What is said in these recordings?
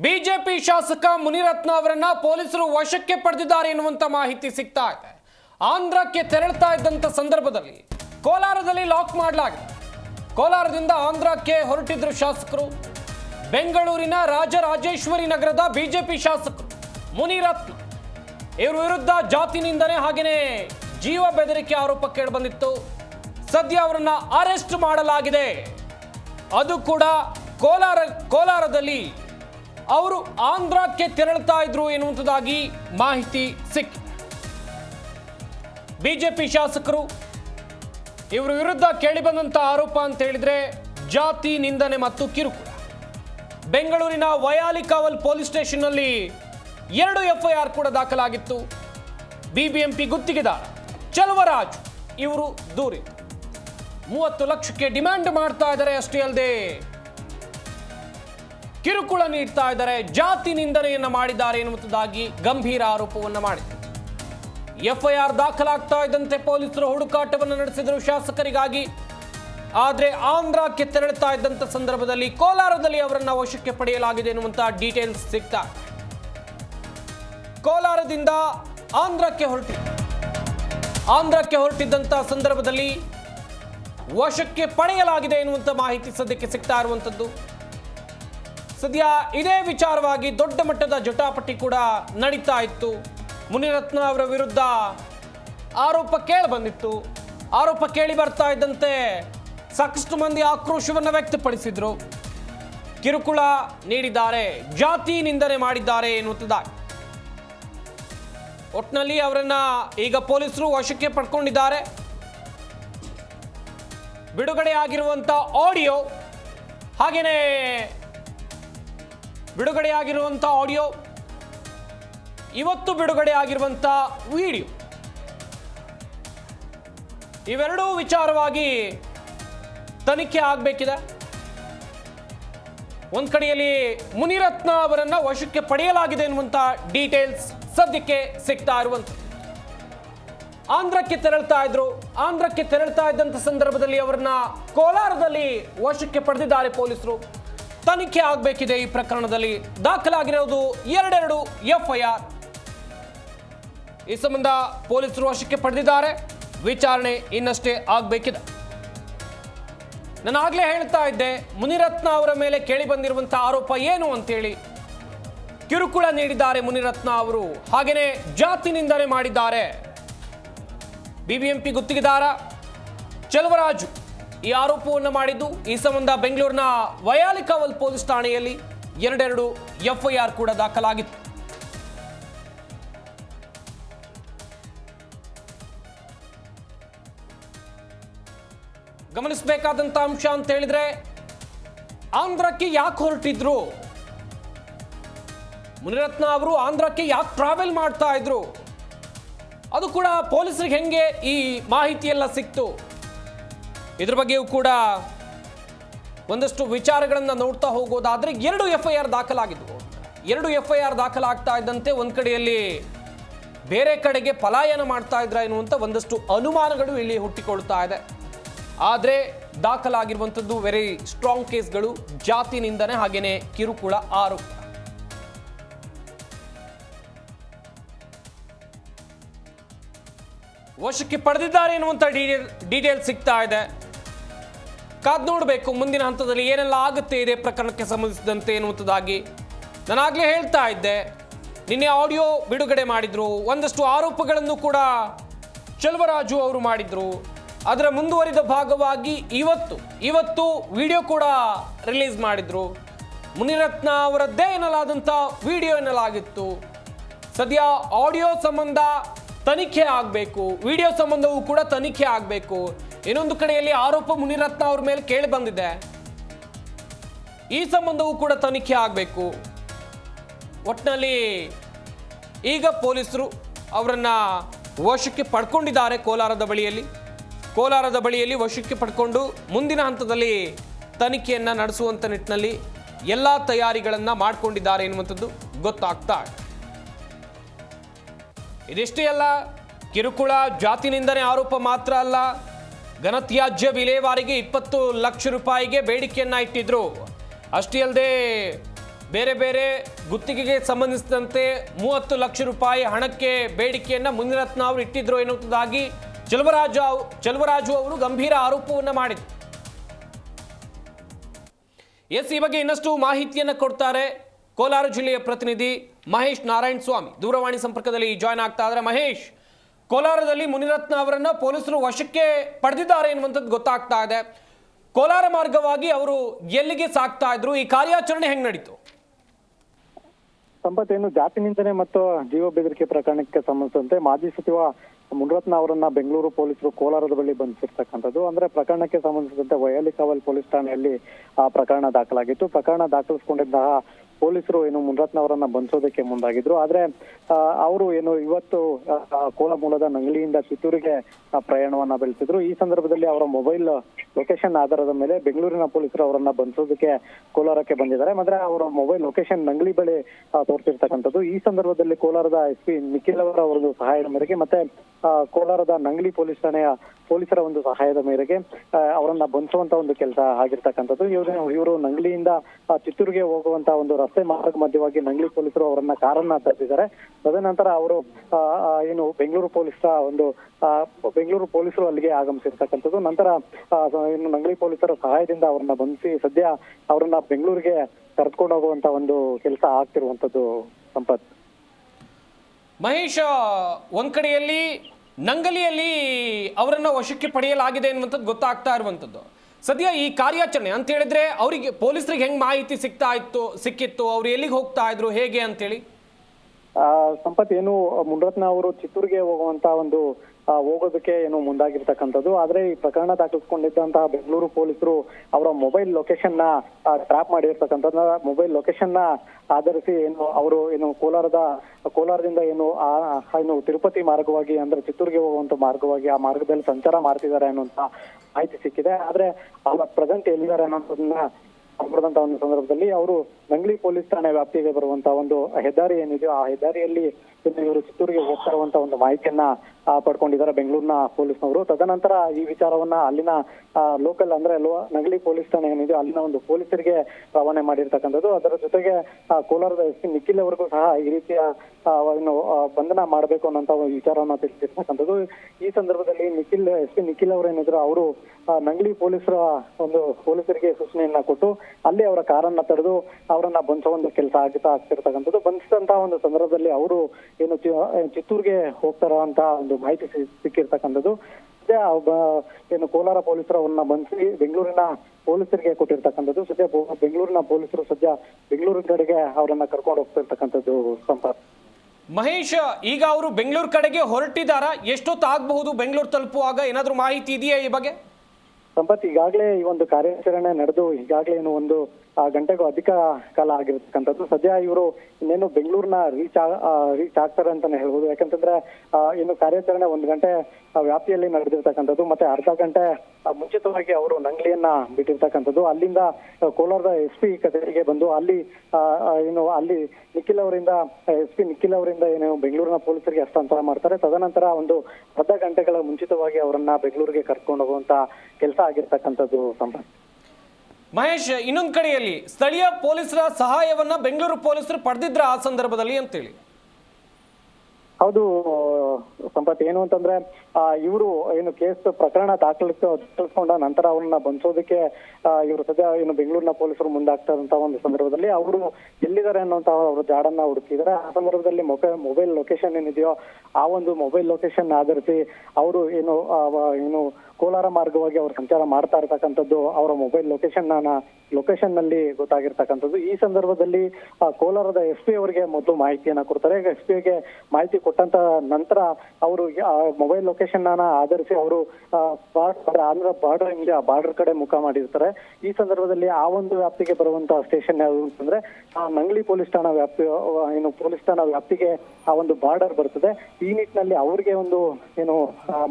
BJP ಶಾಸಕ ಮುನಿರತ್ನ ಅವರನ್ನ ಪೊಲೀಸರು ವಶಕ್ಕೆ ಪಡೆದಿದ್ದಾರೆ ಎನ್ನುವಂತ ಮಾಹಿತಿ ಸಿಗ್ತಾ ಇದೆ. ಆಂಧ್ರಕ್ಕೆ ತೆರಳ್ತಾ ಇದ್ದಂತ ಸಂದರ್ಭದಲ್ಲಿ ಕೋಲಾರದಲ್ಲಿ ಲಾಕ್ ಮಾಡಲಾಗಿದೆ. ಕೋಲಾರದಿಂದ ಆಂಧ್ರಕ್ಕೆ ಹೊರಟಿದ್ರು ಶಾಸಕರು. ಬೆಂಗಳೂರಿನ ರಾಜರಾಜೇಶ್ವರಿ ನಗರದ ಬಿಜೆಪಿ ಶಾಸಕರು ಮುನಿರತ್ನ. ಇವ್ರ ವಿರುದ್ಧ ಜಾತಿ ನಿಂದನೆ ಹಾಗೆಯೇ ಜೀವ ಬೆದರಿಕೆ ಆರೋಪ ಕೇಳಿಬಂದಿತ್ತು. ಸದ್ಯ ಅವರನ್ನ ಅರೆಸ್ಟ್ ಮಾಡಲಾಗಿದೆ. ಅದು ಕೂಡ ಕೋಲಾರ, ಕೋಲಾರದಲ್ಲಿ ಅವರು ಆಂಧ್ರಕ್ಕೆ ತೆರಳ್ತಾ ಇದ್ರು ಎನ್ನುವಂಥದ್ದಾಗಿ ಮಾಹಿತಿ ಸಿಕ್ ಬಿಜೆಪಿ ಶಾಸಕರು ಇವರ ವಿರುದ್ಧ ಕೇಳಿಬಂದಂಥ ಆರೋಪ ಅಂತ ಹೇಳಿದ್ರೆ ಜಾತಿ ನಿಂದನೆ ಮತ್ತು ಕಿರುಕುಳ. ಬೆಂಗಳೂರಿನ ವಯಾಲಿಕಾವಲ್ ಪೊಲೀಸ್ ಸ್ಟೇಷನ್ನಲ್ಲಿ ಎರಡು ಎಫ್ಐಆರ್ ಕೂಡ ದಾಖಲಾಗಿತ್ತು. ಬಿಬಿಎಂಪಿ ಗುತ್ತಿಗೆದಾರ ಚಲವರಾಜ್ ಇವರು ದೂರಿದ್ರು. ಮೂವತ್ತು ಲಕ್ಷಕ್ಕೆ ಡಿಮ್ಯಾಂಡ್ ಮಾಡ್ತಾ ಇದ್ದಾರೆ ಅಷ್ಟೇ ಅಲ್ಲದೆ ಕಿರುಕುಳ ನೀಡ್ತಾ ಇದ್ದಾರೆ. ಜಾತಿ ನಿಂದನೆಯನ್ನು ಮಾಡಿದ್ದಾರೆ ಎನ್ನುವುದಾಗಿ ಗಂಭೀರ ಆರೋಪವನ್ನು ಮಾಡಿದೆ ಎಫ್ಐಆರ್ ದಾಖಲಾಗ್ತಾ ಇದ್ದಂತೆ ಪೊಲೀಸರು ಹುಡುಕಾಟವನ್ನು ನಡೆಸಿದರು ಶಾಸಕರಿಗಾಗಿ. ಆದರೆ ಆಂಧ್ರಕ್ಕೆ ತೆರಳುತ್ತಾ ಇದ್ದಂಥ ಸಂದರ್ಭದಲ್ಲಿ ಕೋಲಾರದಲ್ಲಿ ಅವರನ್ನ ವಶಕ್ಕೆ ಪಡೆಯಲಾಗಿದೆ ಎನ್ನುವಂತಹ ಡೀಟೇಲ್ಸ್ ಸಿಗ್ತಾ ಕೋಲಾರದಿಂದ ಆಂಧ್ರಕ್ಕೆ ಹೊರಟಿ. ಆಂಧ್ರಕ್ಕೆ ಹೊರಟಿದ್ದಂಥ ಸಂದರ್ಭದಲ್ಲಿ ವಶಕ್ಕೆ ಪಡೆಯಲಾಗಿದೆ ಎನ್ನುವಂಥ ಮಾಹಿತಿ ಸದ್ಯಕ್ಕೆ ಸಿಗ್ತಾ ಇರುವಂಥದ್ದು ಸದ್ಯ ಇದೇ ವಿಚಾರವಾಗಿ ದೊಡ್ಡ ಮಟ್ಟದ ಜಟಾಪಟಿ ಕೂಡ ನಡೀತಾ ಇತ್ತು. ಮುನಿರತ್ನ ಅವರ ವಿರುದ್ಧ ಆರೋಪ ಕೇಳಿ ಬಂದಿತ್ತು. ಆರೋಪ ಕೇಳಿ ಬರ್ತಾ ಇದ್ದಂತೆ ಸಾಕಷ್ಟು ಮಂದಿ ಆಕ್ರೋಶವನ್ನು ವ್ಯಕ್ತಪಡಿಸಿದ್ರು. ಕಿರುಕುಳ ನೀಡಿದ್ದಾರೆ, ಜಾತಿ ನಿಂದನೆ ಮಾಡಿದ್ದಾರೆ ಎನ್ನುತ್ತಿದ್ದಾರೆ ಒಟ್ನಲ್ಲಿ ಅವರನ್ನ ಈಗ ಪೊಲೀಸರು ವಶಕ್ಕೆ ಪಡ್ಕೊಂಡಿದ್ದಾರೆ. ಬಿಡುಗಡೆ ಆಗಿರುವಂತ ಆಡಿಯೋ ಹಾಗೇನೇ ಬಿಡುಗಡೆಯಾಗಿರುವಂಥ ಆಡಿಯೋ, ಇವತ್ತು ಬಿಡುಗಡೆ ಆಗಿರುವಂಥ ವಿಡಿಯೋ. ಇವೆರಡೂ ವಿಚಾರವಾಗಿ ತನಿಖೆ ಆಗಬೇಕಿದೆ. ಒಂದು ಕಡೆಯಲ್ಲಿ ಮುನಿರತ್ನ ಅವರನ್ನು ವಶಕ್ಕೆ ಪಡೆಯಲಾಗಿದೆ ಎನ್ನುವಂಥ ಡೀಟೇಲ್ಸ್ ಸದ್ಯಕ್ಕೆ ಸಿಗ್ತಾ ಇರುವಂಥ ಆಂಧ್ರಕ್ಕೆ ತೆರಳ್ತಾ ಇದ್ರು. ಆಂಧ್ರಕ್ಕೆ ತೆರಳ್ತಾ ಇದ್ದಂಥ ಸಂದರ್ಭದಲ್ಲಿ ಅವರನ್ನ ಕೋಲಾರದಲ್ಲಿ ವಶಕ್ಕೆ ಪಡೆದಿದ್ದಾರೆ ಪೊಲೀಸರು. ತನಿಖೆ ಆಗಬೇಕಿದೆ ಈ ಪ್ರಕರಣದಲ್ಲಿ. ದಾಖಲಾಗಿರೋದು ಎರಡೆರಡು ಎಫ್ಐಆರ್. ಈ ಸಂಬಂಧ ಪೊಲೀಸರು ವಶಕ್ಕೆ ಪಡೆದಿದ್ದಾರೆ. ವಿಚಾರಣೆ ಇನ್ನಷ್ಟೇ ಆಗಬೇಕಿದೆ. ನಾನು ಆಗ್ಲೇ ಹೇಳ್ತಾ ಇದ್ದೆ, ಮುನಿರತ್ನ ಅವರ ಮೇಲೆ ಕೇಳಿ ಬಂದಿರುವಂತಹ ಆರೋಪ ಏನು ಅಂತೇಳಿ. ಕಿರುಕುಳ ನೀಡಿದ್ದಾರೆ ಮುನಿರತ್ನ ಅವರು. ಹಾಗೆಯೇ ಜಾತಿ ನಿಂದನೆ ಮಾಡಿದ್ದಾರೆ. ಬಿಬಿಎಂಪಿ ಗುತ್ತಿಗೆದಾರ ಚೆಲುವರಾಜು. ಈ ಆರೋಪವನ್ನು ಮಾಡಿದ್ದು ಈ ಸಂಬಂಧ ಬೆಂಗಳೂರಿನ ವಯಾಲಿಕಾವಲ್ ಪೊಲೀಸ್ ಠಾಣೆಯಲ್ಲಿ ಎರಡೆರಡು ಎಫ್ಐಆರ್ ಕೂಡ ದಾಖಲಾಗಿತ್ತು. ಗಮನಿಸಬೇಕಾದಂತ ಅಂಶ ಅಂತ ಹೇಳಿದ್ರೆ ಆಂಧ್ರಕ್ಕೆ ಯಾಕೆ ಹೊರಟಿದ್ರು? ಮುನಿರತ್ನ ಅವರು ಆಂಧ್ರಕ್ಕೆ ಯಾಕೆ ಟ್ರಾವೆಲ್ ಮಾಡ್ತಾ ಇದ್ರು? ಅದು ಕೂಡ ಪೊಲೀಸರಿಗೆ ಹೆಂಗೆ ಈ ಮಾಹಿತಿ ಎಲ್ಲ ಸಿಕ್ತು? ಇದ್ರ ಬಗ್ಗೆಯೂ ಕೂಡ ಒಂದಷ್ಟು ವಿಚಾರಗಳನ್ನು ನೋಡ್ತಾ ಹೋಗೋದಾದ್ರೆ ಎರಡು ಎಫ್ ಐ ಆರ್ ದಾಖಲಾಗಿದ್ವು. ಎರಡು ಎಫ್ ಐ ಆರ್ ದಾಖಲಾಗ್ತಾ ಇದ್ದಂತೆ ಒಂದು ಕಡೆಯಲ್ಲಿ ಬೇರೆ ಕಡೆಗೆ ಪಲಾಯನ ಮಾಡ್ತಾ ಇದ್ರ ಎನ್ನುವಂಥ ಒಂದಷ್ಟು ಅನುಮಾನಗಳು ಇಲ್ಲಿ ಹುಟ್ಟಿಕೊಳ್ತಾ ಇದೆ. ಆದರೆ ದಾಖಲಾಗಿರುವಂಥದ್ದು ವೆರಿ ಸ್ಟ್ರಾಂಗ್ ಕೇಸ್ಗಳು ಜಾತಿ ನಿಂದನೆ ಹಾಗೇನೆ ಕಿರುಕುಳ ಆರೋಪ. ವಶಕ್ಕೆ ಪಡೆದಿದ್ದಾರೆ ಎನ್ನುವಂಥ ಡೀಟೇಲ್ ಡೀಟೇಲ್ ಸಿಗ್ತಾ ಇದೆ. ಕಾದ್ ನೋಡಬೇಕು, ಮುಂದಿನ ಹಂತದಲ್ಲಿ ಏನೆಲ್ಲ ಆಗುತ್ತೆ ಇದೇ ಪ್ರಕರಣಕ್ಕೆ ಸಂಬಂಧಿಸಿದಂತೆ ಎನ್ನುವಂಥದ್ದಾಗಿ. ನಾನಾಗಲೇ ಹೇಳ್ತಾ ಇದ್ದೆ, ನಿನ್ನೆ ಆಡಿಯೋ ಬಿಡುಗಡೆ ಮಾಡಿದ್ರು, ಒಂದಷ್ಟು ಆರೋಪಗಳನ್ನು ಕೂಡ ಚೆಲುವರಾಜು ಅವರು ಮಾಡಿದ್ರು. ಅದರ ಮುಂದುವರಿದ ಭಾಗವಾಗಿ ಇವತ್ತು ಇವತ್ತು ವಿಡಿಯೋ ಕೂಡ ರಿಲೀಸ್ ಮಾಡಿದ್ರು. ಮುನಿರತ್ನ ಅವರದ್ದೇ ಎನ್ನಲಾದಂಥ ವಿಡಿಯೋ ಎನ್ನಲಾಗಿತ್ತು. ಸದ್ಯ ಆಡಿಯೋ ಸಂಬಂಧ ತನಿಖೆ ಆಗಬೇಕು, ವಿಡಿಯೋ ಸಂಬಂಧವೂ ಕೂಡ ತನಿಖೆ ಆಗಬೇಕು. ಇನ್ನೊಂದು ಕಡೆಯಲ್ಲಿ ಆರೋಪ ಮುನಿರತ್ನ ಅವ್ರ ಮೇಲೆ ಕೇಳಿ ಬಂದಿದೆ. ಈ ಸಂಬಂಧವೂ ಕೂಡ ತನಿಖೆ ಆಗಬೇಕು. ಒಟ್ಟಿನಲ್ಲಿ ಈಗ ಪೊಲೀಸರು ಅವರನ್ನ ವಶಕ್ಕೆ ಪಡ್ಕೊಂಡಿದ್ದಾರೆ ಕೋಲಾರದ ಬಳಿಯಲ್ಲಿ. ಕೋಲಾರದ ಬಳಿಯಲ್ಲಿ ವಶಕ್ಕೆ ಪಡ್ಕೊಂಡು ಮುಂದಿನ ಹಂತದಲ್ಲಿ ತನಿಖೆಯನ್ನ ನಡೆಸುವಂತ ನಿಟ್ಟಿನಲ್ಲಿ ಎಲ್ಲ ತಯಾರಿಗಳನ್ನ ಮಾಡಿಕೊಂಡಿದ್ದಾರೆ ಎನ್ನುವಂಥದ್ದು ಗೊತ್ತಾಗ್ತಾ ಇದೆ. ಇದಿಷ್ಟೇ ಅಲ್ಲ, ಕಿರುಕುಳ, ಜಾತಿನಿಂದನೇ ಆರೋಪ ಮಾತ್ರ ಅಲ್ಲ ಘನತ್ಯಾಜ್ಯ ವಿಲೇವಾರಿಗೆ ಇಪ್ಪತ್ತು ಲಕ್ಷ ರೂಪಾಯಿಗೆ ಬೇಡಿಕೆಯನ್ನ ಇಟ್ಟಿದ್ರು. ಅಷ್ಟೇ ಅಲ್ಲದೆ ಬೇರೆ ಬೇರೆ ಗುತ್ತಿಗೆಗೆ ಸಂಬಂಧಿಸಿದಂತೆ ಮೂವತ್ತು ಲಕ್ಷ ರೂಪಾಯಿ ಹಣಕ್ಕೆ ಬೇಡಿಕೆಯನ್ನ ಮುನಿರತ್ನ ಅವರು ಇಟ್ಟಿದ್ರು ಎನ್ನುವುದಾಗಿ ಚೆಲುವರಾಜು ಚಲುವರಾಜು ಅವರು ಗಂಭೀರ ಆರೋಪವನ್ನು ಮಾಡಿದ್ರು. ಎಸ್ ಈ ಬಗ್ಗೆ ಇನ್ನಷ್ಟು ಮಾಹಿತಿಯನ್ನು ಕೊಡ್ತಾರೆ ಕೋಲಾರ ಜಿಲ್ಲೆಯ ಪ್ರತಿನಿಧಿ ಮಹೇಶ್ ನಾರಾಯಣ ಸ್ವಾಮಿ ದೂರವಾಣಿ ಸಂಪರ್ಕದಲ್ಲಿ ಜಾಯ್ನ್ ಆಗ್ತಾ ಇದ್ದಾರೆ. ಮಹೇಶ್ ಕೋಲಾರದಲ್ಲಿ ಮುನಿರತ್ನ ಅವರನ್ನ ಪೊಲೀಸರು ವಶಕ್ಕೆ ಪಡೆದಿದ್ದಾರೆ ಎನ್ನುವಂಥದ್ದು ಗೊತ್ತಾಗ್ತಾ ಇದೆ. ಕೋಲಾರ ಮಾರ್ಗವಾಗಿ ಅವರು ಎಲ್ಲಿಗೆ ಸಾಕ್ತಾ ಇದ್ರು? ಈ ಕಾರ್ಯಾಚರಣೆ ಹೆಂಗ್ ನಡೀತು? ಸಂಪತ್ ಜಾತಿ ನಿಂದನೆ ಮತ್ತು ಜೀವ ಬೆದರಿಕೆ ಪ್ರಕರಣಕ್ಕೆ ಸಂಬಂಧಿಸಿದಂತೆ ಮಾಜಿ ಸಚಿವ ಮುನಿರತ್ನ ಅವರನ್ನ ಬೆಂಗಳೂರು ಪೊಲೀಸರು ಕೋಲಾರದ ಬಳಿ ಬಂಧಿಸಿರ್ತಕ್ಕಂಥದ್ದು. ಅಂದ್ರೆ ಪ್ರಕರಣಕ್ಕೆ ಸಂಬಂಧಿಸಿದಂತೆ ವಯಲಿ ಕಾವಲ್ ಪೊಲೀಸ್ ಠಾಣೆಯಲ್ಲಿ ಆ ಪ್ರಕರಣ ದಾಖಲಾಗಿತ್ತು. ಪ್ರಕರಣ ದಾಖಲಿಸಿಕೊಂಡಿದ್ದ ಪೊಲೀಸರು ಏನು ಮುನ್ರತ್ನವರನ್ನ ಬಂಧಿಸೋದಕ್ಕೆ ಮುಂದಾಗಿದ್ರು. ಆದ್ರೆ ಅವರು ಏನು ಇವತ್ತು ಕೋಲ ಮೂಲದ ನಂಗಲಿಯಿಂದ ಚಿತ್ತೂರಿಗೆ ಆ, ಪ್ರಯಾಣವನ್ನ ಬೆಳೆಸಿದ್ರು. ಈ ಸಂದರ್ಭದಲ್ಲಿ ಅವರ ಮೊಬೈಲ್ ಲೊಕೇಶನ್ ಆಧಾರದ ಮೇಲೆ ಬೆಂಗಳೂರಿನ ಪೊಲೀಸರು ಅವರನ್ನ ಬಂಧಿಸೋದಕ್ಕೆ ಕೋಲಾರಕ್ಕೆ ಬಂದಿದ್ದಾರೆ. ಮಾತ್ರ ಅವರ ಮೊಬೈಲ್ ಲೊಕೇಶನ್ ನಂಗಲಿ ಬಳಿ ತೋರ್ತಿರ್ತಕ್ಕಂಥದ್ದು ಈ ಸಂದರ್ಭದಲ್ಲಿ ಕೋಲಾರದ ಎಸ್ ಪಿ ನಿಖಿಲ್ ಅವರ ಒಂದು ಸಹಾಯದ ಮೇರೆಗೆ ಮತ್ತೆ ಕೋಲಾರದ ನಂಗಲಿ ಪೊಲೀಸ್ ಠಾಣೆಯ ಪೊಲೀಸರ ಒಂದು ಸಹಾಯದ ಮೇರೆಗೆ ಅವರನ್ನ ಬಂಧಿಸುವಂತ ಒಂದು ಕೆಲಸ ಆಗಿರ್ತಕ್ಕಂಥದ್ದು. ಇವರು ಇವರು ನಂಗಲಿಯಿಂದ ಚಿತ್ತೂರಿಗೆ ಹೋಗುವಂತ ಒಂದು ರಸ್ತೆ ಮಾರ್ಗ ಮಧ್ಯವಾಗಿ ನಂಗ್ಲಿ ಪೊಲೀಸರು ಅವರನ್ನ ಕಾರನ್ನ ತಪ್ಪಿದ್ದಾರೆ. ತದನಂತರ ಅವರು ಏನು ಬೆಂಗಳೂರು ಪೊಲೀಸ್ ಒಂದು ಬೆಂಗಳೂರು ಪೊಲೀಸರು ಅಲ್ಲಿಗೆ ಆಗಮಿಸಿರ್ತಕ್ಕಂಥದ್ದು. ನಂತರ ಇನ್ನು ನಂಗಲಿ ಪೊಲೀಸರ ಸಹಾಯದಿಂದ ಅವರನ್ನ ಬಂಧಿಸಿ ಸದ್ಯ ಅವರನ್ನ ಬೆಂಗಳೂರಿಗೆ ಕರೆದುಕೊಂಡು ಹೋಗುವಂತ ಒಂದು ಕೆಲಸ ಆಗ್ತಿರುವಂತದ್ದು ಸಂಪತ್. ಮಹೇಶ್, ಒಂದ್ ಕಡೆಯಲ್ಲಿ ನಂಗಲಿಯಲ್ಲಿ ಅವರನ್ನ ವಶಕ್ಕೆ ಪಡೆಯಲಾಗಿದೆ ಅನ್ನುವಂಥದ್ದು ಗೊತ್ತಾಗ್ತಾ ಇರುವಂಥದ್ದು. ಸದ್ಯ ಈ ಕಾರ್ಯಾಚರಣೆ ಅಂತ ಹೇಳಿದ್ರೆ ಅವರಿಗೆ ಪೊಲೀಸರಿಗೆ ಹೆಂಗ್ ಮಾಹಿತಿ ಸಿಗ್ತಾ ಇತ್ತು, ಸಿಕ್ಕಿತ್ತು, ಅವ್ರು ಎಲ್ಲಿಗೆ ಹೋಗ್ತಾ ಇದ್ರು, ಹೇಗೆ ಅಂತೇಳಿ? ಸಂಪತ್, ಏನು, ಮುನ್ರತ್ನ ಅವರು ಚಿತ್ತೂರಿಗೆ ಹೋಗುವಂತ ಒಂದು ಹೋಗೋದಕ್ಕೆ ಏನು ಮುಂದಾಗಿರ್ತಕ್ಕಂಥದ್ದು. ಆದ್ರೆ ಈ ಪ್ರಕರಣ ದಾಖಲಿಸಿಕೊಂಡಿದ್ದಂತಹ ಬೆಂಗಳೂರು ಪೊಲೀಸರು ಅವರ ಮೊಬೈಲ್ ಲೊಕೇಶನ್ನ ಟ್ರ್ಯಾಪ್ ಮಾಡಿರ್ತಕ್ಕಂಥದ್ನ ಮೊಬೈಲ್ ಲೊಕೇಶನ್ನ ಆಧರಿಸಿ ಏನು, ಅವರು ಏನು ಕೋಲಾರದ, ಕೋಲಾರದಿಂದ ಏನು ಏನು ತಿರುಪತಿ ಮಾರ್ಗವಾಗಿ ಅಂದ್ರೆ ಚಿತ್ತೂರಿಗೆ ಹೋಗುವಂತ ಮಾರ್ಗವಾಗಿ ಆ ಮಾರ್ಗದಲ್ಲಿ ಸಂಚಾರ ಮಾಡ್ತಿದ್ದಾರೆ ಅನ್ನುವಂತ ಮಾಹಿತಿ ಸಿಕ್ಕಿದೆ. ಆದ್ರೆ ಅವರ ಪ್ರೆಸೆಂಟ್ ಎಲ್ಲಿದ್ದಾರೆ ಅನ್ನೋದನ್ನ ಪಡೆದಂತ ಒಂದು ಸಂದರ್ಭದಲ್ಲಿ ಅವರು ನಂಗ್ಲಿ ಪೊಲೀಸ್ ಠಾಣೆ ವ್ಯಾಪ್ತಿಗೆ ಬರುವಂತ ಒಂದು ಹೆದ್ದಾರಿ ಏನಿದೆಯೋ ಆ ಹೆದ್ದಾರಿಯಲ್ಲಿ ಇನ್ನು ಇವರು ಚಿತ್ತೂರಿಗೆ ಹೋಗ್ತಾರುವಂತ ಒಂದು ಮಾಹಿತಿಯನ್ನ ಪಡ್ಕೊಂಡಿದ್ದಾರೆ ಬೆಂಗಳೂರಿನ ಪೊಲೀಸ್ನವರು. ತದನಂತರ ಈ ವಿಚಾರವನ್ನ ಅಲ್ಲಿನ ಲೋಕಲ್ ಅಂದ್ರೆ ನಗಲಿ ಪೊಲೀಸ್ ಠಾಣೆ ಏನಿದೆ ಅಲ್ಲಿನ ಒಂದು ಪೊಲೀಸರಿಗೆ ರವಾನೆ ಮಾಡಿರ್ತಕ್ಕಂಥದ್ದು. ಅದರ ಜೊತೆಗೆ ಕೋಲಾರದ ಎಸ್ ನಿಖಿಲ್ ಅವರಿಗೂ ಸಹ ಈ ರೀತಿಯ ಏನು ಬಂಧನ ಮಾಡಬೇಕು ಅನ್ನೋಂತ ವಿಚಾರವನ್ನ ತಿಳಿಸಿರ್ತಕ್ಕಂಥದ್ದು. ಈ ಸಂದರ್ಭದಲ್ಲಿ ನಿಖಿಲ್, ಎಸ್ ಪಿ ನಿಖಿಲ್ ಅವರು ಏನಿದ್ರು, ಅವರು ನಂಗ್ಲಿ ಪೊಲೀಸರ ಒಂದು ಪೊಲೀಸರಿಗೆ ಸೂಚನೆಯನ್ನ ಕೊಟ್ಟು ಅಲ್ಲಿ ಅವರ ಕಾರನ್ನ ತಡೆದು ಅವರನ್ನ ಬಂಧಿಸುವ ಒಂದು ಕೆಲಸ ಆಗ್ತಾ ಆಗ್ತಿರ್ತಕ್ಕಂಥದ್ದು. ಬಂಧಿಸಿದಂತಹ ಒಂದು ಸಂದರ್ಭದಲ್ಲಿ ಅವರು ಏನು ಚಿತ್ತೂರಿಗೆ ಹೋಗ್ತಾರ ಅಂತ ಒಂದು ಮಾಹಿತಿ ಸಿಕ್ಕಿರ್ತಕ್ಕಂಥದ್ದು. ಏನು ಕೋಲಾರ ಪೊಲೀಸರು ಅವನ್ನ ಬಂಧಿಸಿ ಬೆಂಗಳೂರಿನ ಪೊಲೀಸರಿಗೆ ಕೊಟ್ಟಿರ್ತಕ್ಕಂಥದ್ದು. ಸದ್ಯ ಬೆಂಗಳೂರಿನ ಪೊಲೀಸರು ಸದ್ಯ ಬೆಂಗಳೂರಿನ ಕಡೆಗೆ ಅವರನ್ನ ಕರ್ಕೊಂಡು ಹೋಗ್ತಿರ್ತಕ್ಕಂಥದ್ದು ಸಂಪತ್ ಮಹೇಶ್ ಈಗ ಅವರು ಬೆಂಗಳೂರು ಕಡೆಗೆ ಹೊರಟಿದಾರ? ಎಷ್ಟೊತ್ತು ಆಗಬಹುದು ಬೆಂಗಳೂರು ತಲುಪುವಾಗ? ಏನಾದರೂ ಮಾಹಿತಿ ಇದೆಯಾ ಈ ಬಗ್ಗೆ? ಸಂಪತ್ ಈಗಾಗಲೇ ಈ ಒಂದು ಕಾರ್ಯಾಚರಣೆ ನಡೆದು ಈಗಾಗಲೇ ಏನು ಒಂದು ಗಂಟೆಗೂ ಅಧಿಕ ಕಾಲ ಆಗಿರ್ತಕ್ಕಂಥದ್ದು. ಸದ್ಯ ಇವರು ಇನ್ನೇನು ಬೆಂಗಳೂರಿನ ರೀಚ್ ರೀಚ್ ಆಗ್ತಾರೆ ಅಂತಾನೆ ಹೇಳ್ಬೋದು. ಯಾಕಂತಂದ್ರೆ ಇನ್ನು ಕಾರ್ಯಾಚರಣೆ ಒಂದು ಗಂಟೆ ವ್ಯಾಪ್ತಿಯಲ್ಲಿ ನಡೆದಿರ್ತಕ್ಕಂಥದ್ದು ಮತ್ತೆ ಅರ್ಧ ಗಂಟೆ ಮುಂಚಿತವಾಗಿ ಅವರು ನಂಗ್ಲಿಯನ್ನ ಬಿಟ್ಟಿರ್ತಕ್ಕಂಥದ್ದು. ಅಲ್ಲಿಂದ ಕೋಲಾರದ ಎಸ್ ಪಿ ಕಚೇರಿಗೆ ಬಂದು ಅಲ್ಲಿ ಏನು ಅಲ್ಲಿ ನಿಖಿಲ್ ಅವರಿಂದ ಎಸ್ ಪಿ ನಿಖಿಲ್ ಅವರಿಂದ ಏನು ಬೆಂಗಳೂರಿನ ಪೊಲೀಸರಿಗೆ ಹಸ್ತಾಂತರ ಮಾಡ್ತಾರೆ. ತದನಂತರ ಒಂದು ಅರ್ಧ ಗಂಟೆಗಳ ಮುಂಚಿತವಾಗಿ ಅವರನ್ನ ಬೆಂಗಳೂರಿಗೆ ಕರ್ಕೊಂಡು ಹೋಗುವಂತ ಕೆಲಸ ಆಗಿರ್ತಕ್ಕಂಥದ್ದು ಸಂಪತ್ ಮಹೇಶ್ ಇನ್ನೊಂದು ಕಡೆಯಲ್ಲಿ ಸ್ಥಳೀಯ ಪೊಲೀಸರ ಸಹಾಯವನ್ನ ಬೆಂಗಳೂರು ಪೊಲೀಸರು ಪಡೆದಿದ್ರ ಆ ಸಂದರ್ಭದಲ್ಲಿ ಅಂತೇಳಿ. ಹೌದು ಸಂಪತ್ ಏನು ಅಂತಂದ್ರೆ ಇವರು ಏನು ಕೇಸ್ ಪ್ರಕರಣ ದಾಖಲಿಸ್ ದಾಖಲಿಸ್ಕೊಂಡ ನಂತರ ಅವ್ರನ್ನ ಬಂಧಿಸೋದಕ್ಕೆ ಇವರು ಸದ್ಯ ಏನು ಬೆಂಗಳೂರಿನ ಪೊಲೀಸರು ಮುಂದಾಗ್ತಾ ಒಂದು ಸಂದರ್ಭದಲ್ಲಿ ಅವರು ಎಲ್ಲಿದ್ದಾರೆ ಅನ್ನುವಂತ ಅವರು ಜಾಡನ್ನ ಹುಡುಕಿದ್ದಾರೆ. ಆ ಸಂದರ್ಭದಲ್ಲಿ ಮೊಬೈಲ್ ಲೊಕೇಶನ್ ಏನಿದೆಯೋ ಆ ಒಂದು ಮೊಬೈಲ್ ಲೊಕೇಶನ್ ಆಧರಿಸಿ ಅವರು ಏನು ಏನು ಕೋಲಾರ ಮಾರ್ಗವಾಗಿ ಅವರು ಸಂಚಾರ ಮಾಡ್ತಾ ಇರ್ತಕ್ಕಂಥದ್ದು, ಅವರ ಮೊಬೈಲ್ ಲೊಕೇಶನ್ ಲೊಕೇಶನ್ನಲ್ಲಿ ಗೊತ್ತಾಗಿರ್ತಕ್ಕಂಥದ್ದು. ಈ ಸಂದರ್ಭದಲ್ಲಿ ಕೋಲಾರದ ಎಸ್ ಪಿ ಅವರಿಗೆ ಮೊದಲು ಮಾಹಿತಿಯನ್ನ ಕೊಡ್ತಾರೆ. ಎಸ್ ಪಿಗೆ ಮಾಹಿತಿ ಕೊಟ್ಟಂತ ನಂತರ ಅವರು ಮೊಬೈಲ್ ಲೊಕೇಶನ್ ಆಧರಿಸಿ ಅವರು ಆಂಧ್ರ ಬಾರ್ಡರ್ ಇಂಡಿಯಾ ಬಾರ್ಡರ್ ಕಡೆ ಮುಖ ಮಾಡಿರ್ತಾರೆ. ಈ ಸಂದರ್ಭದಲ್ಲಿ ಆ ಒಂದು ವ್ಯಾಪ್ತಿಗೆ ಬರುವಂತಹ ಸ್ಟೇಷನ್ ಯಾವುದು ಅಂತಂದ್ರೆ ಆ, ನಂಗ್ಲಿ ಪೊಲೀಸ್ ಠಾಣಾ ವ್ಯಾಪ್ತಿ ಏನು ಪೊಲೀಸ್ ಠಾಣಾ ವ್ಯಾಪ್ತಿಗೆ ಆ ಒಂದು ಬಾರ್ಡರ್ ಬರ್ತದೆ. ಈ ನಿಟ್ಟಿನಲ್ಲಿ ಅವ್ರಿಗೆ ಒಂದು ಏನು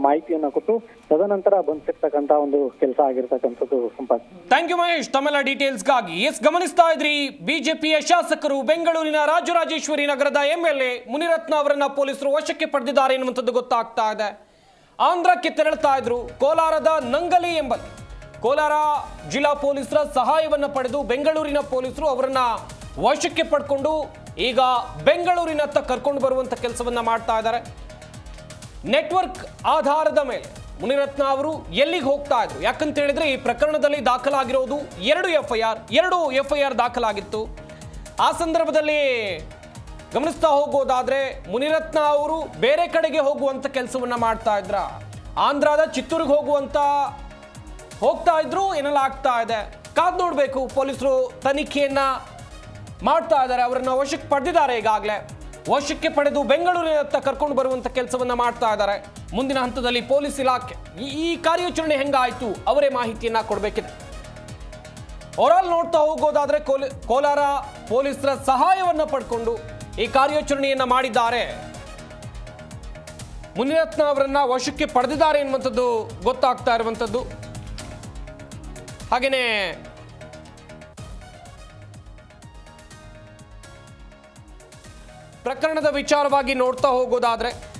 ಮಾಹಿತಿಯನ್ನ ಕೊಟ್ಟು ತದನಂತರ ಬಂದಿರ್ತಕ್ಕಂತ ಒಂದು ಕೆಲಸ ಆಗಿರ್ತಕ್ಕಂಥದ್ದು ಸಂಪತ್ ಥ್ಯಾಂಕ್ ಯು ಮಹೇಶ್. ತಮ್ಮೆಲ್ಲ ಡೀಟೇಲ್ಸ್ಗಾಗಿ ಎಸ್ ಗಮನಿಸ್ತಾ ಇದ್ರಿ. ಬಿಜೆಪಿಯ ಶಾಸಕರು ಬೆಂಗಳೂರಿನ ರಾಜರಾಜೇಶ್ವರಿ ನಗರದ ಎಂ ಎಲ್ ಎ ಮುನಿರತ್ನ ಅವರನ್ನ ಪೊಲೀಸರು ವಶಕ್ಕೆ ಪಡೆದಿದ್ದಾರೆ ಎನ್ನುವಂಥದ್ದು ಗೊತ್ತಾಗ್ತಾ ಇದೆ. ಆಂಧ್ರಕ್ಕೆ ತೆರಳುತ್ತಾ ಇದ್ರು ಕೋಲಾರದ ನಂಗಲಿ ಎಂಬಲ್ಲಿ. ಕೋಲಾರ ಜಿಲ್ಲಾ ಪೊಲೀಸರ ಸಹಾಯವನ್ನು ಪಡೆದು ಬೆಂಗಳೂರಿನ ಪೊಲೀಸರು ಅವರನ್ನ ವಶಕ್ಕೆ ಪಡ್ಕೊಂಡು ಈಗ ಬೆಂಗಳೂರಿನತ್ತ ಕರ್ಕೊಂಡು ಬರುವಂತ ಕೆಲಸವನ್ನ ಮಾಡ್ತಾ ಇದ್ದಾರೆ. ನೆಟ್ವರ್ಕ್ ಆಧಾರದ ಮೇಲೆ ಮುನಿರತ್ನ ಅವರು ಎಲ್ಲಿಗೆ ಹೋಗ್ತಾ ಇದ್ರು? ಯಾಕಂತ ಹೇಳಿದ್ರೆ ಈ ಪ್ರಕರಣದಲ್ಲಿ ದಾಖಲಾಗಿರೋದು ಎರಡು ಎಫ್ ಐ ಆರ್ ಎರಡು ಎಫ್ ಐ ಆರ್ ದಾಖಲಾಗಿತ್ತು. ಆ ಸಂದರ್ಭದಲ್ಲಿ ಗಮನಿಸ್ತಾ ಹೋಗೋದಾದ್ರೆ ಮುನಿರತ್ನ ಅವರು ಬೇರೆ ಕಡೆಗೆ ಹೋಗುವಂತ ಕೆಲಸವನ್ನ ಮಾಡ್ತಾ ಇದ್ರ. ಆಂಧ್ರದ ಚಿತ್ತೂರಿಗೆ ಹೋಗುವಂತ ಹೋಗ್ತಾ ಇದ್ರು ಏನೆಲ್ಲ ಆಗ್ತಾ ಇದೆ. ಕಾದ್ ನೋಡ್ಬೇಕು, ಪೊಲೀಸರು ತನಿಖೆಯನ್ನ ಮಾಡ್ತಾ ಇದ್ದಾರೆ, ಅವರನ್ನ ವಶಕ್ಕೆ ಪಡೆದಿದ್ದಾರೆ ಈಗಾಗಲೇ. ವಶಕ್ಕೆ ಪಡೆದು ಬೆಂಗಳೂರಿನತ್ತ ಕರ್ಕೊಂಡು ಬರುವಂತ ಕೆಲಸವನ್ನ ಮಾಡ್ತಾ ಇದ್ದಾರೆ. ಮುಂದಿನ ಹಂತದಲ್ಲಿ ಪೊಲೀಸ್ ಇಲಾಖೆ ಈ- ಕಾರ್ಯಾಚರಣೆ ಹೆಂಗಾಯ್ತು? ಅವರೇ ಮಾಹಿತಿಯನ್ನ ಕೊಡಬೇಕಿದೆ. ಓವರಾಲ್ ನೋಡ್ತಾ ಹೋಗೋದಾದ್ರೆ ಕೋಲಿ- ಕೋಲಾರ ಪೊಲೀಸರ ಸಹಾಯವನ್ನು ಪಡ್ಕೊಂಡು ಈ ಕಾರ್ಯಾಚರಣೆಯನ್ನ ಮಾಡಿದ್ದಾರೆ. ಮುನಿರತ್ನ ಅವರನ್ನ ವಶಕ್ಕೆ ಪಡೆದಿದ್ದಾರೆ ಎನ್ನುವಂಥದ್ದು ಗೊತ್ತಾಗ್ತಾ ಇರುವಂಥದ್ದು. ಹಾಗೇನೆ ಪ್ರಕರಣದ ವಿಚಾರವಾಗಿ ನೋಡ್ತಾ ಹೋಗೋದಾದ್ರೆ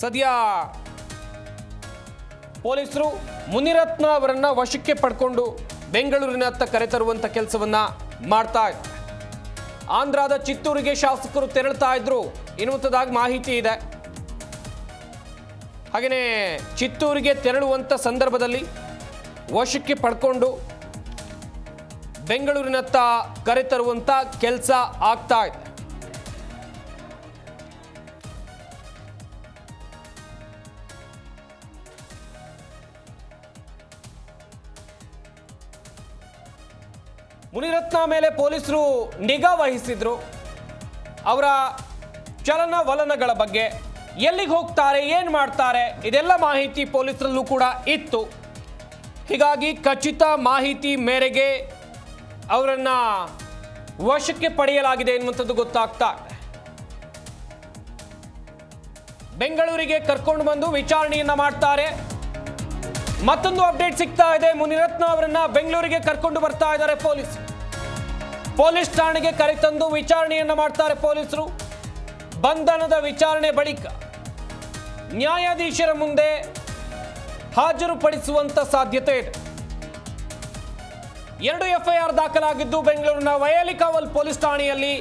ಸದ್ಯ ಪೊಲೀಸರು ಮುನಿರತ್ನ ಅವರನ್ನ ವಶಕ್ಕೆ ಪಡ್ಕೊಂಡು ಬೆಂಗಳೂರಿನತ್ತ ಕರೆತರುವಂತ ಕೆಲಸವನ್ನ ಮಾಡ್ತಾ ಇದ್ದಾರೆ ಆಂಧ್ರದ ಚಿತ್ತೂರಿಗೆ ಶಾಸಕರು ತೆರಳ್ತಾ ಇದ್ರು. ಎನ್ನುವಂಥದ್ದಾಗಿ ಮಾಹಿತಿ ಇದೆ. ಹಾಗೆಯೇ ಚಿತ್ತೂರಿಗೆ ತೆರಳುವಂಥ ಸಂದರ್ಭದಲ್ಲಿ ವಶಕ್ಕೆ ಪಡ್ಕೊಂಡು ಬೆಂಗಳೂರಿನತ್ತ ಕರೆತರುವಂಥ ಕೆಲಸ ಆಗ್ತಾ ಇದೆ. ಮುನಿರತ್ನ ಮೇಲೆ ಪೊಲೀಸರು ನಿಗಾ ವಹಿಸಿದ್ರು. ಅವರ ಚಲನವಲನಗಳ ಬಗ್ಗೆ ಎಲ್ಲಿಗೆ ಹೋಗ್ತಾರೆ, ಏನು ಮಾಡ್ತಾರೆ, ಇದೆಲ್ಲ ಮಾಹಿತಿ ಪೊಲೀಸರಲ್ಲೂ ಕೂಡ ಇತ್ತು. ಹೀಗಾಗಿ ಖಚಿತ ಮಾಹಿತಿ ಮೇರೆಗೆ ಅವರನ್ನು ವಶಕ್ಕೆ ಪಡೆಯಲಾಗಿದೆ ಎನ್ನುವಂಥದ್ದು ಗೊತ್ತಾಗ್ತಾ ಬೆಂಗಳೂರಿಗೆ ಕರ್ಕೊಂಡು ಬಂದು ವಿಚಾರಣೆಯನ್ನ ಮಾಡ್ತಾರೆ. ಮತ್ತೊಂದು ಅಪ್ಡೇಟ್ ಸಿಗ್ತಾ ಇದೆ. ಮುನಿರತ್ನ ಅವರನ್ನ ಬೆಂಗಳೂರಿಗೆ ಕರ್ಕೊಂಡು ಬರ್ತಾ ಇದ್ದಾರೆ ಪೊಲೀಸ್. ಪೊಲೀಸ್ ಠಾಣೆಗೆ ಕರೆತಂದು ವಿಚಾರಣೆಯನ್ನ ಮಾಡ್ತಾರೆ ಪೊಲೀಸರು. ಬಂಧನದ ವಿಚಾರಣೆ ಬಳಿಕ ನ್ಯಾಯಾಧೀಶರ ಮುಂದೆ ಹಾಜರುಪಡಿಸುವಂತ ಸಾಧ್ಯತೆ ಇದೆ. ಎರಡು ಎಫ್ಐಆರ್ ದಾಖಲಾಗಿದ್ದು ಬೆಂಗಳೂರಿನ ವಯಲಿಕಾವಲ್ ಪೊಲೀಸ್ ಠಾಣೆಯಲ್ಲಿ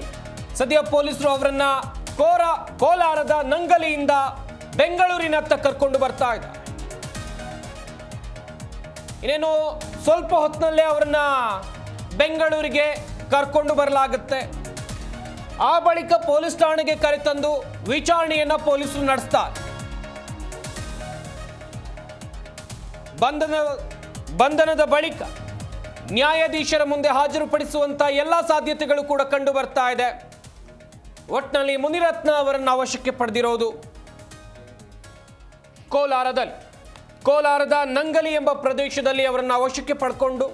ಸದ್ಯ ಪೊಲೀಸರು ಅವರನ್ನ ಕೋರ ಕೋಲಾರದ ನಂಗಲಿಯಿಂದ ಬೆಂಗಳೂರಿನತ್ತ ಕರ್ಕೊಂಡು ಬರ್ತಾ ಇದ್ದಾರೆ. ಇನ್ನೇನು ಸ್ವಲ್ಪ ಹೊತ್ತಿನಲ್ಲೇ ಅವರನ್ನ ಬೆಂಗಳೂರಿಗೆ ಕರ್ಕೊಂಡು ಬರಲಾಗುತ್ತೆ. ಆ ಬಳಿಕ ಪೊಲೀಸ್ ಠಾಣೆಗೆ ಕರೆತಂದು ವಿಚಾರಣೆಯನ್ನ ಪೊಲೀಸರು ನಡೆಸ್ತಾರೆ. ಬಂಧನ, ಬಂಧನದ ಬಳಿಕ ನ್ಯಾಯಾಧೀಶರ ಮುಂದೆ ಹಾಜರುಪಡಿಸುವಂತ ಎಲ್ಲ ಸಾಧ್ಯತೆಗಳು ಕೂಡ ಕಂಡು ಬರ್ತಾ ಇದೆ. ಒಟ್ನಲ್ಲಿ ಮುನಿರತ್ನ ಅವರನ್ನು ಅವಶ್ಯಕ್ಕೆ ಪಡೆದಿರೋದು ಕೋಲಾರದಲ್ಲಿ. ಕೋಲಾರದ ನಂಗಲಿ ಎಂಬ ಪ್ರದೇಶದಲ್ಲಿ ಅವರನ್ನು ಅವಶ್ಯಕ್ಕೆ ಪಡ್ಕೊಂಡು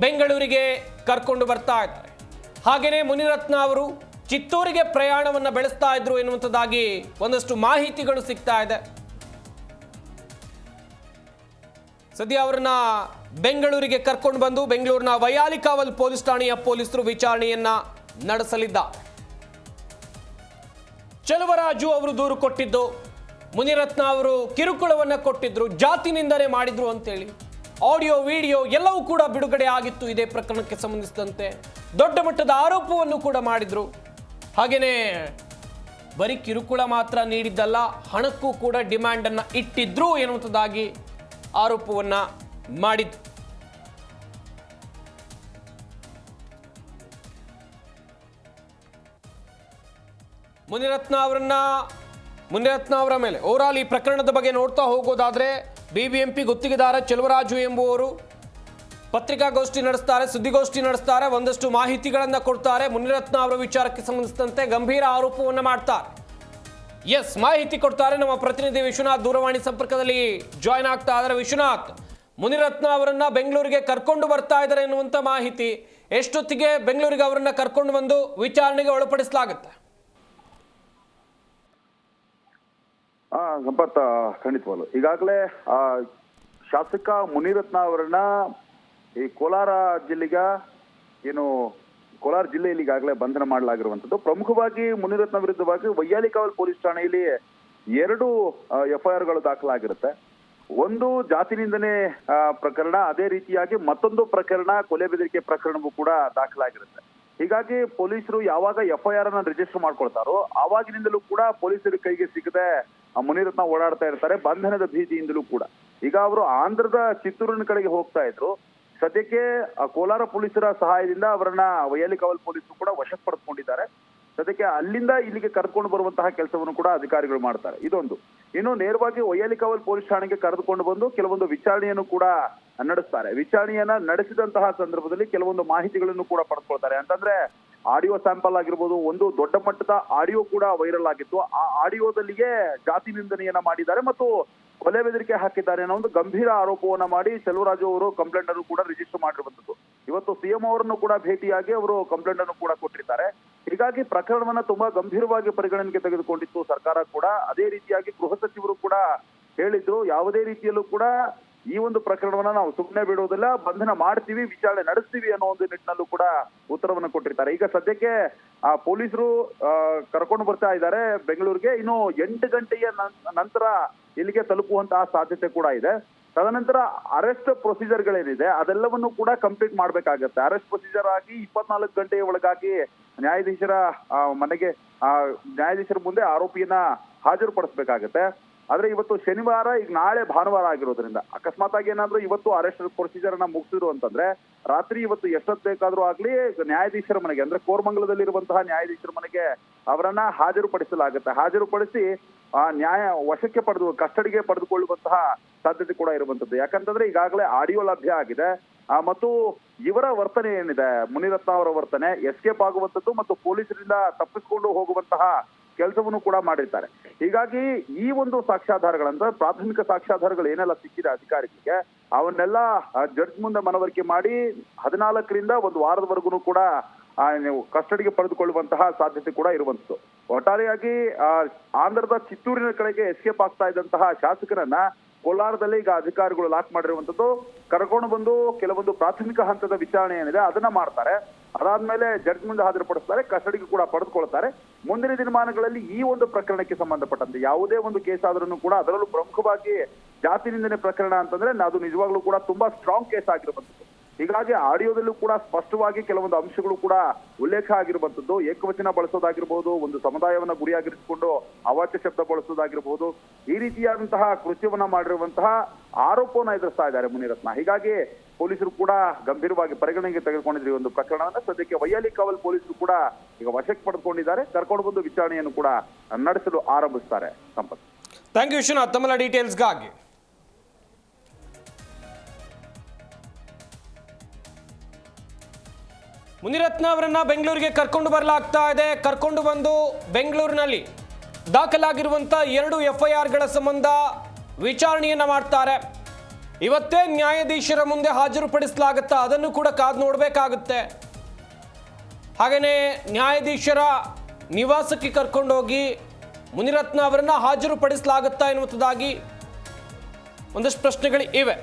ಬೆಂಗಳೂರಿಗೆ ಕರ್ಕೊಂಡು ಬರ್ತಾ ಇದ್ದಾರೆ. ಹಾಗೆಯೇ ಮುನಿರತ್ನ ಅವರು ಚಿತ್ತೂರಿಗೆ ಪ್ರಯಾಣವನ್ನು ಬೆಳೆಸ್ತಾ ಇದ್ರು ಎನ್ನುವಂಥದ್ದಾಗಿ ಒಂದಷ್ಟು ಮಾಹಿತಿಗಳು ಸಿಗ್ತಾ ಇದೆ. ಸದ್ಯ ಅವರನ್ನ ಬೆಂಗಳೂರಿಗೆ ಕರ್ಕೊಂಡು ಬಂದು ಬೆಂಗಳೂರಿನ ವಯಾಲಿಕಾವಲ್ ಪೊಲೀಸ್ ಠಾಣೆಯ ಪೊಲೀಸರು ವಿಚಾರಣೆಯನ್ನ ನಡೆಸಲಿದ್ದ ಚಲುವರಾಜು ಅವರು ದೂರು ಕೊಟ್ಟಿದ್ದು, ಮುನಿರತ್ನ ಅವರು ಕಿರುಕುಳವನ್ನು ಕೊಟ್ಟಿದ್ರು ಜಾತಿನಿಂದಲೇ ಮಾಡಿದ್ರು ಅಂತೇಳಿ. ಆಡಿಯೋ, ವಿಡಿಯೋ ಎಲ್ಲವೂ ಕೂಡ ಬಿಡುಗಡೆ ಆಗಿತ್ತು. ಇದೇ ಪ್ರಕರಣಕ್ಕೆ ಸಂಬಂಧಿಸಿದಂತೆ ದೊಡ್ಡ ಮಟ್ಟದ ಆರೋಪವನ್ನು ಕೂಡ ಮಾಡಿದರು. ಹಾಗೆಯೇ ಬರೀ ಕಿರುಕುಳ ಮಾತ್ರ ನೀಡಿದ್ದಲ್ಲ, ಹಣಕ್ಕೂ ಕೂಡ ಡಿಮ್ಯಾಂಡನ್ನು ಇಟ್ಟಿದ್ರು ಎನ್ನುವಂಥದ್ದಾಗಿ ಆರೋಪವನ್ನು ಮಾಡಿದ್ರು. ಮುನಿರತ್ನ ಅವರನ್ನ, ಮುನಿರತ್ನ ಅವರ ಮೇಲೆ, ಓವರಾಲ್ ಈ ಪ್ರಕರಣದ ಬಗ್ಗೆ ನೋಡ್ತಾ ಹೋಗೋದಾದ್ರೆ ಬಿಬಿಎಂಪಿ ಗುತ್ತಿಗೆದಾರ ಚೆಲುವರಾಜು ಎಂಬುವರು ಪತ್ರಿಕಾಗೋಷ್ಠಿ ನಡೆಸ್ತಾರೆ, ಸುದ್ದಿಗೋಷ್ಠಿ ನಡೆಸ್ತಾರೆ, ಒಂದಷ್ಟು ಮಾಹಿತಿಗಳನ್ನು ಕೊಡ್ತಾರೆ. ಮುನಿರತ್ನ ಅವರ ವಿಚಾರಕ್ಕೆ ಸಂಬಂಧಿಸಿದಂತೆ ಗಂಭೀರ ಆರೋಪವನ್ನು ಮಾಡ್ತಾರೆ. ಎಸ್, ಮಾಹಿತಿ ಕೊಡ್ತಾರೆ. ನಮ್ಮ ಪ್ರತಿನಿಧಿ ವಿಶ್ವನಾಥ್ ದೂರವಾಣಿ ಸಂಪರ್ಕದಲ್ಲಿ ಜಾಯ್ನ್ ಆಗ್ತಾ ಇದ್ದಾರೆ. ವಿಶ್ವನಾಥ್, ಮುನಿರತ್ನ ಅವರನ್ನ ಬೆಂಗಳೂರಿಗೆ ಕರ್ಕೊಂಡು ಬರ್ತಾ ಇದ್ದಾರೆ ಎನ್ನುವಂಥ ಮಾಹಿತಿ ಎಷ್ಟೊತ್ತಿಗೆ ಬೆಂಗಳೂರಿಗೆ ಅವರನ್ನ ಕರ್ಕೊಂಡು ಬಂದು ವಿಚಾರಣೆಗೆ ಒಳಪಡಿಸಲಾಗುತ್ತೆ? ಸಂಪತ್ ಖಂಡಿತವಾಗ್ಲು. ಈಗಾಗಲೇ ಶಾಸಕ ಮುನಿರತ್ನ ಅವರನ್ನ ಈ ಕೋಲಾರ ಜಿಲ್ಲೆಗ ಏನು, ಕೋಲಾರ ಜಿಲ್ಲೆಯಲ್ಲಿ ಈಗಾಗಲೇ ಬಂಧನ ಮಾಡಲಾಗಿರುವಂತದ್ದು ಪ್ರಮುಖವಾಗಿ ಮುನಿರತ್ನ ವಿರುದ್ಧವಾಗಿ ವೈಯಾಲಿಕಾವಲ್ ಪೊಲೀಸ್ ಠಾಣೆಯಲ್ಲಿ ಎರಡು ಎಫ್ಐಆರ್ಗಳು ದಾಖಲಾಗಿರುತ್ತೆ. ಒಂದು ಜಾತಿ ನಿಂದನೆ ಪ್ರಕರಣ, ಅದೇ ರೀತಿಯಾಗಿ ಮತ್ತೊಂದು ಪ್ರಕರಣ, ಕೊಲೆ ಬೆದರಿಕೆ ಪ್ರಕರಣವೂ ಕೂಡ ದಾಖಲಾಗಿರುತ್ತೆ. ಹೀಗಾಗಿ ಪೊಲೀಸರು ಯಾವಾಗ ಎಫ್ ಐ ಆರ್ ಅನ್ನ ರಿಜಿಸ್ಟರ್ ಮಾಡ್ಕೊಳ್ತಾರೋ, ಆವಾಗಿನಿಂದಲೂ ಕೂಡ ಪೊಲೀಸರ ಕೈಗೆ ಸಿಗದೆ ಮುನಿರತ್ನ ಓಡಾಡ್ತಾ ಇರ್ತಾರೆ, ಬಂಧನದ ಭೀತಿಯಿಂದಲೂ ಕೂಡ. ಈಗ ಅವರು ಆಂಧ್ರದ ಚಿತ್ತೂರಿನ ಕಡೆಗೆ ಹೋಗ್ತಾ ಇದ್ರು. ಸದ್ಯಕ್ಕೆ ಕೋಲಾರ ಪೊಲೀಸರ ಸಹಾಯದಿಂದ ಅವರನ್ನ ವಯಲಿ ಕಾವಲ್ ಪೊಲೀಸರು ಕೂಡ ವಶಕ್ಕೆ ಪಡೆದುಕೊಂಡಿದ್ದಾರೆ ಸದ್ಯಕ್ಕೆ ಅಲ್ಲಿಂದ ಇಲ್ಲಿಗೆ ಕರೆದುಕೊಂಡು ಬರುವಂತಹ ಕೆಲಸವನ್ನು ಕೂಡ ಅಧಿಕಾರಿಗಳು ಮಾಡ್ತಾರೆ. ಇದೊಂದು. ಇನ್ನು ನೇರವಾಗಿ ಒಯ್ಯಲಿ ಕಾವಲ್ ಪೊಲೀಸ್ ಠಾಣೆಗೆ ಕರೆದುಕೊಂಡು ಬಂದು ಕೆಲವೊಂದು ವಿಚಾರಣೆಯನ್ನು ಕೂಡ ನಡೆಸ್ತಾರೆ. ವಿಚಾರಣೆಯನ್ನ ನಡೆಸಿದಂತಹ ಸಂದರ್ಭದಲ್ಲಿ ಕೆಲವೊಂದು ಮಾಹಿತಿಗಳನ್ನು ಕೂಡ ಪಡ್ಕೊಳ್ತಾರೆ ಅಂತಂದ್ರೆ ಆಡಿಯೋ ಸ್ಯಾಂಪಲ್ ಆಗಿರ್ಬೋದು, ಒಂದು ದೊಡ್ಡ ಮಟ್ಟದ ಆಡಿಯೋ ಕೂಡ ವೈರಲ್ ಆಗಿತ್ತು. ಆ ಆಡಿಯೋದಲ್ಲಿಯೇ ಜಾತಿ ನಿಂದನೆಯನ್ನ ಮಾಡಿದ್ದಾರೆ ಮತ್ತು ಕೊಲೆ ಬೆದರಿಕೆ ಹಾಕಿದ್ದಾರೆ ಅನ್ನೋ ಒಂದು ಗಂಭೀರ ಆರೋಪವನ್ನ ಮಾಡಿ ಚೆಲುವರಾಜು ಅವರು ಕಂಪ್ಲೇಂಟ್ ಅನ್ನು ಕೂಡ ರಿಜಿಸ್ಟರ್ ಮಾಡಿರುವಂತದ್ದು ಇವತ್ತು ಸಿಎಂ ಅವರನ್ನು ಕೂಡ ಭೇಟಿಯಾಗಿ ಅವರು ಕಂಪ್ಲೇಂಟ್ ಅನ್ನು ಕೂಡ ಕೊಟ್ಟಿದ್ದಾರೆ. ಹೀಗಾಗಿ ಪ್ರಕರಣವನ್ನ ತುಂಬಾ ಗಂಭೀರವಾಗಿ ಪರಿಗಣನೆಗೆ ತೆಗೆದುಕೊಂಡಿತ್ತು ಸರ್ಕಾರ ಕೂಡ. ಅದೇ ರೀತಿಯಾಗಿ ಗೃಹ ಸಚಿವರು ಕೂಡ ಹೇಳಿದ್ರು. ಯಾವುದೇ ರೀತಿಯಲ್ಲೂ ಕೂಡ ಈ ಒಂದು ಪ್ರಕರಣವನ್ನ ನಾವು ಸುಮ್ಮನೆ ಬಿಡುವುದಿಲ್ಲ ಬಂಧನ ಮಾಡ್ತೀವಿ, ವಿಚಾರಣೆ ನಡೆಸ್ತೀವಿ ಅನ್ನೋ ಒಂದು ನಿಟ್ಟಿನಲ್ಲೂ ಕೂಡ ಉತ್ತರವನ್ನು ಕೊಟ್ಟಿರ್ತಾರೆ. ಈಗ ಸದ್ಯಕ್ಕೆ, ಆ, ಪೊಲೀಸರು ಕರ್ಕೊಂಡು ಬರ್ತಾ ಇದ್ದಾರೆ ಬೆಂಗಳೂರಿಗೆ. ಇನ್ನು ಎಂಟು ಗಂಟೆಯ ನಂತರ ಇಲ್ಲಿಗೆ ತಲುಪುವಂತಹ ಸಾಧ್ಯತೆ ಕೂಡ ಇದೆ. ತದನಂತರ ಅರೆಸ್ಟ್ ಪ್ರೊಸೀಜರ್ಗಳೇನಿದೆ ಅದೆಲ್ಲವನ್ನು ಕೂಡ ಕಂಪ್ಲೀಟ್ ಮಾಡ್ಬೇಕಾಗತ್ತೆ. ಅರೆಸ್ಟ್ ಪ್ರೊಸೀಜರ್ ಆಗಿ ಇಪ್ಪತ್ನಾಲ್ಕು ಗಂಟೆಯ ಒಳಗಾಗಿ ನ್ಯಾಯಾಧೀಶರ ಮನೆಗೆ ನ್ಯಾಯಾಧೀಶರ ಮುಂದೆ ಆರೋಪಿಯನ್ನ ಹಾಜರುಪಡಿಸಬೇಕಾಗತ್ತೆ. ಆದ್ರೆ ಇವತ್ತು ಶನಿವಾರ, ಈಗ ನಾಳೆ ಭಾನುವಾರ ಆಗಿರೋದ್ರಿಂದ ಅಕಸ್ಮಾತ್ ಆಗಿ ಏನಾದ್ರೂ ಇವತ್ತು ಅರೆಸ್ಟ್ ಪ್ರೊಸೀಜರ್ ಅನ್ನ ಮುಗಿಸಿದ್ರು ಅಂತಂದ್ರೆ, ರಾತ್ರಿ ಇವತ್ತು ಎಷ್ಟೊತ್ತು ಬೇಕಾದ್ರೂ ಆಗ್ಲಿ, ನ್ಯಾಯಾಧೀಶರ ಮನೆಗೆ, ಅಂದ್ರೆ ಕೋರ್ಮಂಗಲದಲ್ಲಿರುವಂತಹ ನ್ಯಾಯಾಧೀಶರ ಮನೆಗೆ ಅವರನ್ನ ಹಾಜರುಪಡಿಸಲಾಗುತ್ತೆ. ಹಾಜರುಪಡಿಸಿ, ಆ ನ್ಯಾಯ ವಶಕ್ಕೆ ಪಡೆದು, ಕಸ್ಟಡಿಗೆ ಪಡೆದುಕೊಳ್ಳುವಂತಹ ಸಾಧ್ಯತೆ ಕೂಡ ಇರುವಂತದ್ದು ಯಾಕಂತಂದ್ರೆ ಈಗಾಗಲೇ ಆಡಿಯೋ ಲಭ್ಯ ಆಗಿದೆ. ಮತ್ತು ಇವರ ವರ್ತನೆ ಏನಿದೆ? ಮುನಿರತ್ನ ಅವರ ವರ್ತನೆ ಎಸ್ಕೇಪ್ ಆಗುವಂತದ್ದು ಮತ್ತು ಪೊಲೀಸರಿಂದ ತಪ್ಪಿಸಿಕೊಂಡು ಹೋಗುವಂತಹ ಕೆಲಸವನ್ನು ಕೂಡ ಮಾಡಿರ್ತಾರೆ. ಹೀಗಾಗಿ ಈ ಒಂದು ಸಾಕ್ಷ್ಯಾಧಾರಗಳಂದ್ರೆ ಪ್ರಾಥಮಿಕ ಸಾಕ್ಷ್ಯಾಧಾರಗಳು ಏನೆಲ್ಲ ಸಿಕ್ಕಿದೆ ಅಧಿಕಾರಿಗಳಿಗೆ, ಅವನ್ನೆಲ್ಲ ಜಡ್ಜ್ ಮುಂದೆ ಮನವರಿಕೆ ಮಾಡಿ ಹದಿನಾಲ್ಕರಿಂದ ಒಂದು ವಾರದವರೆಗೂ ಕೂಡ ನೀವು ಕಸ್ಟಡಿಗೆ ಪಡೆದುಕೊಳ್ಳುವಂತಹ ಸಾಧ್ಯತೆ ಕೂಡ ಇರುವಂತದ್ದು ಒಟ್ಟಾರೆಯಾಗಿ ಆಂಧ್ರದ ಚಿತ್ತೂರಿನ ಕಡೆಗೆ ಎಸ್ಕೇಪ್ ಆಗ್ತಾ ಇದ್ದಂತಹ ಶಾಸಕರನ್ನ ಕೋಲಾರದಲ್ಲಿ ಈಗ ಅಧಿಕಾರಿಗಳು ಲಾಕ್ ಮಾಡಿರುವಂತದ್ದು ಕರ್ಕೊಂಡು ಬಂದು ಕೆಲವೊಂದು ಪ್ರಾಥಮಿಕ ಹಂತದ ವಿಚಾರಣೆ ಏನಿದೆ, ಅದನ್ನ ಮಾಡ್ತಾರೆ. ಅದಾದ್ಮೇಲೆ ಜಡ್ಜ್ ಮುಂದೆ ಹಾಜರುಪಡಿಸ್ತಾರೆ, ಕಸ್ಟಡಿಗೆ ಕೂಡ ಪಡೆದುಕೊಳ್ತಾರೆ ಮುಂದಿನ ದಿನಮಾನಗಳಲ್ಲಿ ಈ ಒಂದು ಪ್ರಕರಣಕ್ಕೆ ಸಂಬಂಧಪಟ್ಟಂತೆ ಯಾವುದೇ ಒಂದು ಕೇಸ್ ಆದ್ರೂ ಕೂಡ ಅದರಲ್ಲೂ ಪ್ರಮುಖವಾಗಿ ಜಾತಿ ನಿಂದನೆ ಪ್ರಕರಣ ಅಂತಂದ್ರೆ ಅದು ನಿಜವಾಗ್ಲೂ ಕೂಡ ತುಂಬಾ ಸ್ಟ್ರಾಂಗ್ ಕೇಸ್ ಆಗಿರುವಂತದ್ದು ಹೀಗಾಗಿ ಆಡಿಯೋದಲ್ಲೂ ಕೂಡ ಸ್ಪಷ್ಟವಾಗಿ ಕೆಲವೊಂದು ಅಂಶಗಳು ಕೂಡ ಉಲ್ಲೇಖ ಆಗಿರುವಂತದ್ದು ಏಕವಚನ ಬಳಸೋದಾಗಿರ್ಬೋದು, ಒಂದು ಸಮುದಾಯವನ್ನ ಗುರಿಯಾಗಿರಿಸಿಕೊಂಡು ಅವಾಚ್ಯ ಶಬ್ದ ಬಳಸೋದಾಗಿರ್ಬೋದು, ಈ ರೀತಿಯಾದಂತಹ ಕೃತ್ಯವನ್ನ ಮಾಡಿರುವಂತಹ ಆರೋಪವನ್ನು ಎದುರಿಸ್ತಾ ಇದ್ದಾರೆ ಮುನಿರತ್ನ. ಹೀಗಾಗಿ ಪೊಲೀಸರು ಕೂಡ ಗಂಭೀರವಾಗಿ ಪರಿಗಣನೆಗೆ ತೆಗೆದುಕೊಂಡಿದ್ರು ಈ ಒಂದು ಪ್ರಕರಣವನ್ನ. ಸದ್ಯಕ್ಕೆ ವೈಯಾಲಿ ಕಾವಲ್ ಪೊಲೀಸರು ಕೂಡ ಈಗ ವಶಕ್ಕೆ ಪಡೆದುಕೊಂಡಿದ್ದಾರೆ. ಕರ್ಕೊಂಡು ಬಂದು ವಿಚಾರಣೆಯನ್ನು ಕೂಡ ನಡೆಸಲು ಆರಂಭಿಸ್ತಾರೆ ಸಂಪತ್. Thank you Vishwanath. ತಮ್ಮೆಲ್ಲ ಡೀಟೇಲ್ಸ್ಗಾಗಿ ಮುನಿರತ್ನ ಅವರನ್ನ ಬೆಂಗಳೂರಿಗೆ ಕರ್ಕೊಂಡು ಬರಲಾಗ್ತಾ ಇದೆ. ಕರ್ಕೊಂಡು ಬಂದು ಬೆಂಗಳೂರಿನಲ್ಲಿ ದಾಖಲಾಗಿರುವಂಥ ಎರಡು ಎಫ್ ಐ ಆರ್ಗಳ ಸಂಬಂಧ ವಿಚಾರಣೆಯನ್ನ ಮಾಡ್ತಾರೆ. ಇವತ್ತೇ ನ್ಯಾಯಾಧೀಶರ ಮುಂದೆ ಹಾಜರುಪಡಿಸಲಾಗುತ್ತಾ ಅದನ್ನು ಕೂಡ ಕಾದು ನೋಡಬೇಕಾಗುತ್ತೆ. ಹಾಗೆಯೇ ನ್ಯಾಯಾಧೀಶರ ನಿವಾಸಕ್ಕೆ ಕರ್ಕೊಂಡೋಗಿ ಮುನಿರತ್ನ ಅವರನ್ನು ಹಾಜರುಪಡಿಸಲಾಗುತ್ತಾ ಎನ್ನುವಂಥದ್ದಾಗಿ ಒಂದಷ್ಟು ಪ್ರಶ್ನೆಗಳು ಇವೆ